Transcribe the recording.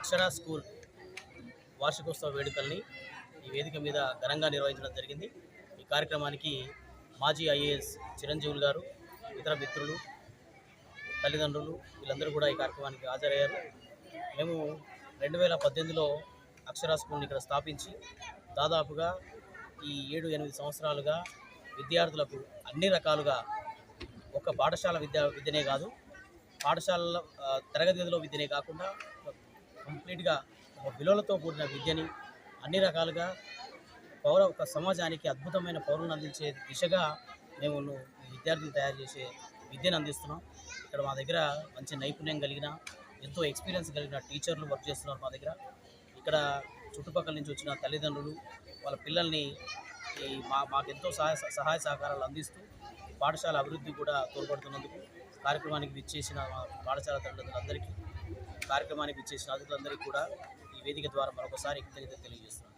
అక్షర school వార్షికోత్సవ వేడుకల్ని ఈ వేదిక మీద ఘనంగా నిర్వహించడం జరిగింది. ఈ కార్యక్రమానికి మాజీ ఐఏఎస్ చిరంజీవులు గారు ఇతర మిత్రులు తల్లిదండ్రులు వీళ్ళందరూ కూడా ఈ కార్యక్రమానికి హాజరయ్యారు. మేము రెండు వేల పద్దెనిమిదిలో అక్షర స్కూల్ని ఇక్కడ స్థాపించి దాదాపుగా ఈ ఏడు ఎనిమిది సంవత్సరాలుగా విద్యార్థులకు అన్ని రకాలుగా ఒక పాఠశాల విద్య విద్యనే కాదు పాఠశాలలో తరగతి గదిలో విద్యనే కాకుండా కంప్లీట్గా ఒక విలువలతో కూడిన విద్యని అన్ని రకాలుగా పౌర ఒక సమాజానికి అద్భుతమైన పౌరులను అందించే దిశగా మేము ఈ విద్యార్థులు తయారు చేసే విద్యను అందిస్తున్నాం. ఇక్కడ మా దగ్గర మంచి నైపుణ్యం కలిగిన ఎంతో ఎక్స్పీరియన్స్ కలిగిన టీచర్లు వర్క్ చేస్తున్నారు మా దగ్గర. ఇక్కడ చుట్టుపక్కల నుంచి వచ్చిన తల్లిదండ్రులు వాళ్ళ పిల్లల్ని ఈ మా మాకెంతో సహాయ సహాయ సహకారాలు అందిస్తూ పాఠశాల అభివృద్ధి కూడా తోడ్పడుతున్నందుకు కార్యక్రమానికి విచ్చేసిన మా పాఠశాల తల్లిదండ్రులందరికీ కార్యక్రమానికి విచ్చేసిన అతిథులందరికీ కూడా ఈ వేదిక ద్వారా మరొకసారి కృతజ్ఞత తెలియజేస్తున్నాను